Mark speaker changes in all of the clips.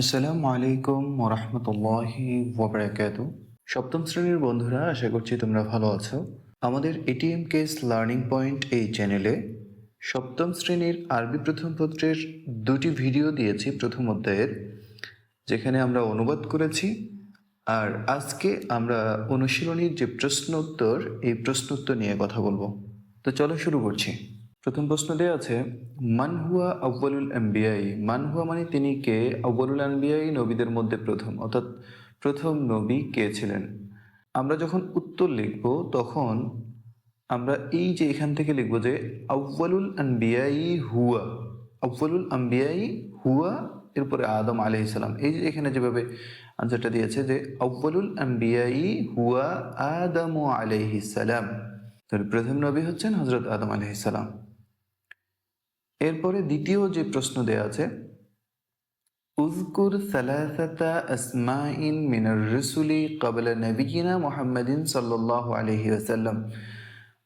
Speaker 1: আসসালামু আলাইকুম ওরহমতুল্লাহি ওবরাকাত। সপ্তম শ্রেণির বন্ধুরা, আশা করছি তোমরা ভালো আছো। আমাদের এটিএম কেস লার্নিং পয়েন্ট এই চ্যানেলে সপ্তম শ্রেণির আরবি প্রথম পত্রের দুটি ভিডিও দিয়েছি প্রথম অধ্যায়ের, যেখানে আমরা অনুবাদ করেছি। আর আজকে আমরা অনুশীলনীর যে প্রশ্নোত্তর, এই প্রশ্ন উত্তর নিয়ে কথা বলব। তো চলো শুরু করছি। প্রথম প্রশ্ন দেওয়া আছে, মান হুয়া আব্বালুল আম্বিয়াই মান হুয়া মানে তিনি কে? আব্বালুল আম্বিয়াই নবীদের মধ্যে প্রথম, অর্থাৎ প্রথম নবী কে ছিলেন? আমরা যখন উত্তর লিখব, তখন আমরা এই যে এখান থেকে লিখব যে আব্বালুল আম্বিয়াই হুয়া। আব্বালুল আম্বিয়াই হুয়া, এরপরে আদম আলি ইসলাম এই যে এখানে যেভাবে আনসারটা দিয়েছে যে আব্বালুল আম্বিয়াই হুয়া আদম আলাইহিস সালাম। তাহলে প্রথম নবী হচ্ছেন হজরত আদম আলাইহিস সালাম। এরপরে দ্বিতীয় যে প্রশ্ন দেয়া আছে উজকুর সালাসাতা আসমাইন মিনার রসুলি কাবলা নবীনা মোহাম্মদিন সাল্লাল্লাহু আলাইহি ওয়াসাল্লাম।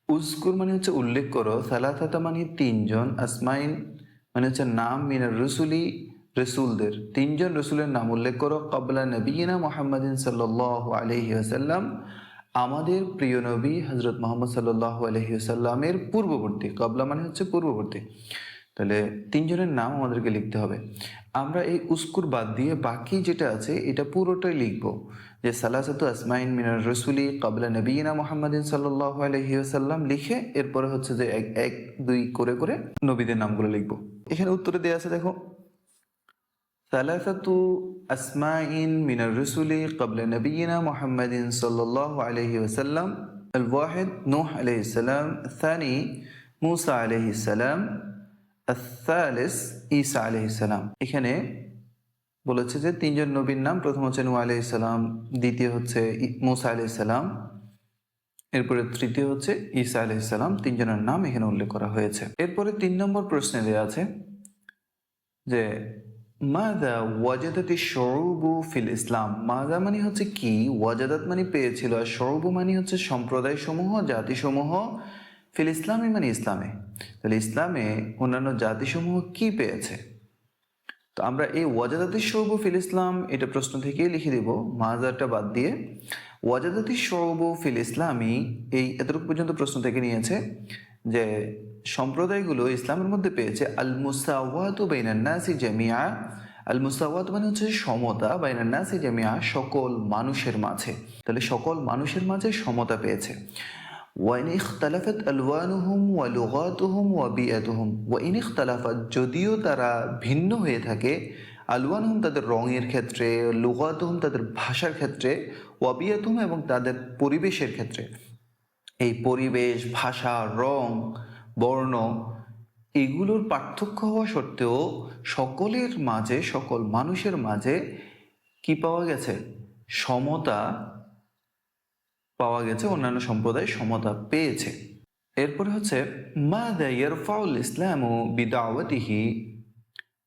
Speaker 1: উজকুর মানে হচ্ছে উল্লেখ করো, সালাসাতা মানে তিনজন আসমাইন মানে হচ্ছে নাম মিনার রসুলি রসুলদের। তিনজন রসুলের নাম উল্লেখ করো কাবলা নবীনা মোহাম্মদিন সাল্লাল্লাহু আলাইহি ওয়াসাল্লাম। আমাদের প্রিয় নবী হজরত মোহাম্মদ সাল্লাহ আলহিউসাল্লামের পূর্ববর্তী কবলা মানে হচ্ছে পূর্ববর্তী। তাহলে তিনজনের নাম আমাদেরকে লিখতে হবে আমরা এই উস্কুর বাদ দিয়ে বাকি যেটা আছে এটা পুরোটাই লিখব যে সালাসাতু আসমাইন মিনার রসুলি কাবলা নবীনা মোহাম্মদিন সাল্লাহ আলহিউসাল্লাম লিখে এরপরে হচ্ছে যে এক এক দুই করে করে নবীদের নামগুলো লিখব এখানে উত্তরে দেওয়া আছে দেখো ثلاثة أسماء من الرسل قبل نبينا محمد صلى الله عليه وسلم الواحد نوح عليه السلام الثاني موسى عليه السلام ঈসা ইসালাম এখানে বলেছে যে তিনজন নবীর নাম, প্রথম হচ্ছে নু আলি ইসালাম দ্বিতীয় হচ্ছে মুসা আলি ইসালাম এরপরে তৃতীয় হচ্ছে ঈসা আলি ইসালাম তিনজনের নাম এখানে উল্লেখ করা হয়েছে। এরপরে তিন নম্বর প্রশ্নে দেওয়া আছে যে মাদা ওয়াজাদাতি সৌবু ফিল ইসলাম? মাদা মানে হচ্ছে কি? ওয়াজাদাত মানে পেয়েছিল, আর সৌবু মানে হচ্ছে সম্প্রদায় সমূহ জাতিসমূহ সমূহ ফিল ইসলামে মানে ইসলামে। তাহলে ইসলামে অন্যান্য জাতিসমূহ কি পেয়েছে? তো আমরা এই ওয়াজাদাতি সরবু ফিল ইসলাম এটা প্রশ্ন থেকেই লিখে দেব, মাজারটা বাদ দিয়ে। ওয়াজাদাতি সরবু ফিল ইসলামই এই এতটুকু পর্যন্ত প্রশ্ন থেকে নিয়েছে যে সম্প্রদায়গুলো ইসলামের মধ্যে পেয়েছে আল মুসাওয়াত বাইনান নাসি জামিয়া। আল মুসাওয়াত মানে হচ্ছে সমতা, বাইনান নাসি জামিয়া সকল মানুষের মাঝে। তাহলে সকল মানুষের মাঝে সমতা পেয়েছে। ওয়াইন ইখতালাফাত আলওয়ানুহুম ওয়া লুগাতুহুম ওয়া বিয়াতুহুম ওয়াইন ইখতালাফাত যদিও তারা ভিন্ন হয়ে থাকে আলওয়ানহুম তাদের রঙের ক্ষেত্রে, লুগাতুহুম তাদের ভাষার ক্ষেত্রে, ওয়াবিয়াতুহুম এবং তাদের পরিবেশের ক্ষেত্রে। এই পরিবেশ, ভাষা, রং, বর্ণ এগুলোর পার্থক্য হওয়া সত্ত্বেও সকলের মাঝে, সকল মানুষের মাঝে কি পাওয়া গেছে? সমতা পাওয়া গেছে, অন্যান্য সম্প্রদায় সমতা পেয়েছে। এরপরে হচ্ছে, মাদা ইয়ারফাউল ইসলাম ও বিদাওয়াতিহি?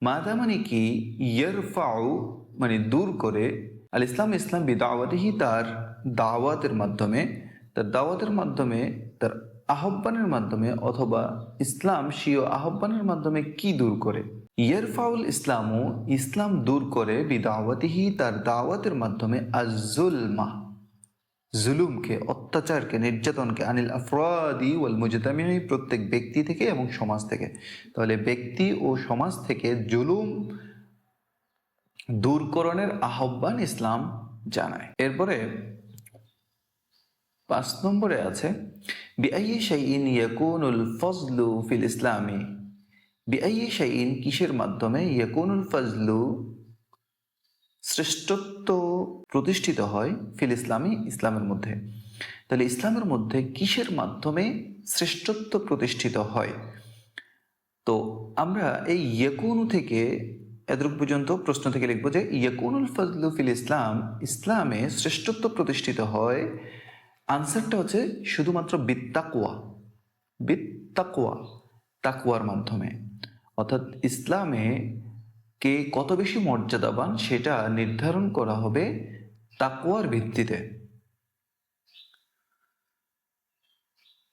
Speaker 1: মাদা মানে কি? ইয়ারফাউ মানে দূর করে। আল ইসলাম ইসলাম বিদাওয়াতিহি তার দাওয়াতের মাধ্যমে, তার দাওয়াতের মাধ্যমে, তার আহ্বানের মাধ্যমে অথবা ইসলাম, স্বীয় আহ্বানের মাধ্যমে কি দূর করে? ইয়ারফাউল ইসলামও ইসলাম দূর করে বিদাওয়াতিহি তার দাওয়াতের মাধ্যমে আজুলমা জুলুমকে, অত্যাচারকে, নির্যাতনকে, আনিল আফরাদি ওয়াল মুজতামিনী প্রত্যেক ব্যক্তি থেকে এবং সমাজ থেকে। তাহলে ব্যক্তি ও সমাজ থেকে জুলুম দূরকরণের আহ্বান ইসলাম জানায়। এরপরে পাঁচ নম্বরে আছে ফজলু ফিল ইসলামী। বিআই শাইইন কিসের মাধ্যমে? ইয়াকুনুল ফজলু শ্রেষ্ঠত্ব প্রতিষ্ঠিত হয় ফিল ইসলামী ইসলামের মধ্যে। তাহলে ইসলামের মধ্যে কিসের মাধ্যমে শ্রেষ্ঠত্ব প্রতিষ্ঠিত হয়? তো আমরা এই ইয়কুনু থেকে এতটুকু পর্যন্ত প্রশ্ন থেকে লিখব যে ইয়েকুনুল ফজলু ফিল ইসলাম, ইসলামে শ্রেষ্ঠত্ব প্রতিষ্ঠিত হয়। আনসারটা হচ্ছে শুধুমাত্র বিত্তাকুয়া বিত্তাকুয়া, তাকুয়ার মাধ্যমে। অর্থাৎ ইসলামে কে কত বেশি মর্যাদাবান সেটা নির্ধারণ করা হবে তাকুয়ার ভিত্তিতে।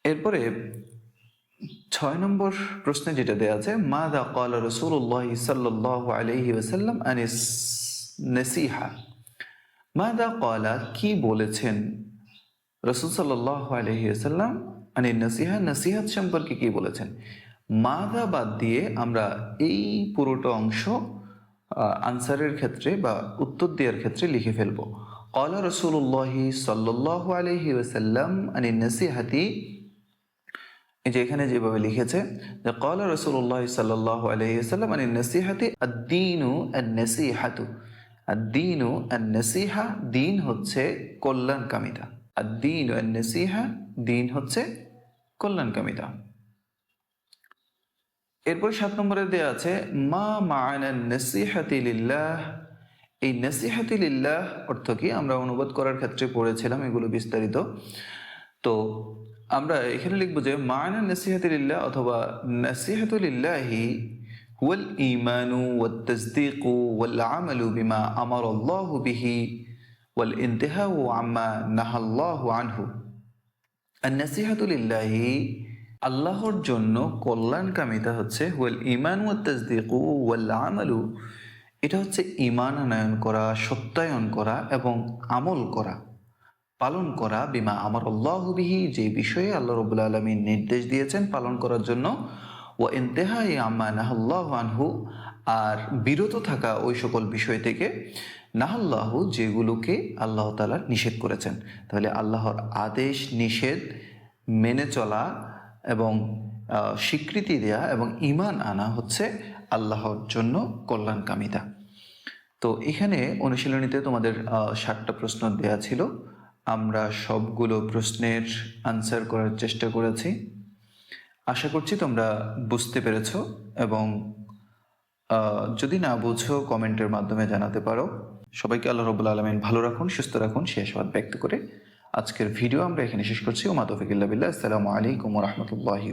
Speaker 1: এরপরে ছয় নম্বর প্রশ্নে যেটা দেওয়া আছে মা দা কাল রসুল্লাহ সাল্লাহ আলহি ওসাল্লাম আনিস নসিহা? মাদা কলা কি বলেছেন? রসুল সাল্লাহ আলহিসাল্লাম আনি নসিহা? নসিহাত সম্পর্কে কি বলেছেন? মাদা বাদ দিয়ে আমরা এই পুরোটা অংশ আনসারের ক্ষেত্রে বা উত্তর দেওয়ার ক্ষেত্রে লিখে ফেলব। কলা রসুল্লাহি সাল্লাহ আলহি ওসাল্লাম আনি নসিহাতি যে এখানে যেভাবে লিখেছে, যে কলা রসুল্লাহ সাল্লাহ আলহিসাল্লাম আনি নসিহাতি, আদ্দিনু নসিহাতু। আদ্দিনু নসিহা, দিন হচ্ছে কল্যাণকামিতা। আদ্দিন নসিহা, দিন হচ্ছে কল্যাণকামিতা। এরপর সাত নম্বরে দেওয়া আছে মা মায়না নসিহাতি লিল্লাহ এই নসিহাতি লিল্লাহ অর্থ কি আমরা অনুবাদ করার ক্ষেত্রে পড়েছিলাম এগুলো বিস্তারিত তো আমরা এখানে লিখবো যে মায়না নসিহাতি লিল্লাহ অথবা নসিহাতুলিল্লাহি هو الإيمان والتصديق والعمل بما أمر الله به والانتهاء عما نهى الله عنه النصيحة لله আল্লাহর জন্য কল্যাণকামিতা হচ্ছে ওয়াল ইমান ওয়া তাসদিকু ওয়াল আমালু। এটা হচ্ছে ইমান আনয়ন করা, সত্যায়ন করা এবং আমল করা, পালন করা বিমা আমার আল্লাহ বিহি, যে বিষয়ে আল্লাহ রবুল্লা আলমী নির্দেশ দিয়েছেন পালন করার জন্য। ও ইন্তেহাই আম্মা নাহাল্লাহ আনহু, আর বিরত থাকা ওই সকল বিষয় থেকে নাহাল্লাহ, যেগুলোকে আল্লাহ তালা নিষেধ করেছেন। তাহলে আল্লাহর আদেশ, নিষেধ মেনে চলা এবং স্বীকৃতি দেয়া এবং ইমান আনা হচ্ছে আল্লাহর জন্য কল্যাণকামিতা। তো এখানে অনুশীলনীতে তোমাদের ষাটটা প্রশ্ন দেয়া ছিল। আমরা সবগুলো প্রশ্নের আনসার করার চেষ্টা করেছি। আশা করছি তোমরা বুঝতে পেরেছ এবং যদি না বুঝো, কমেন্টের মাধ্যমে জানাতে পারো। সবাইকে আল্লাহ রবুল্লা আলমিন ভালো রাখুন, সুস্থ রাখুন। আশাবাদ ব্যক্ত করে আজকের ভিডিও আমরা এখানে শেষ করছি। ও মাতফিকিল্লা বিল্লাহ। আসসালামু আলাইকুম রহমতুল্লাহি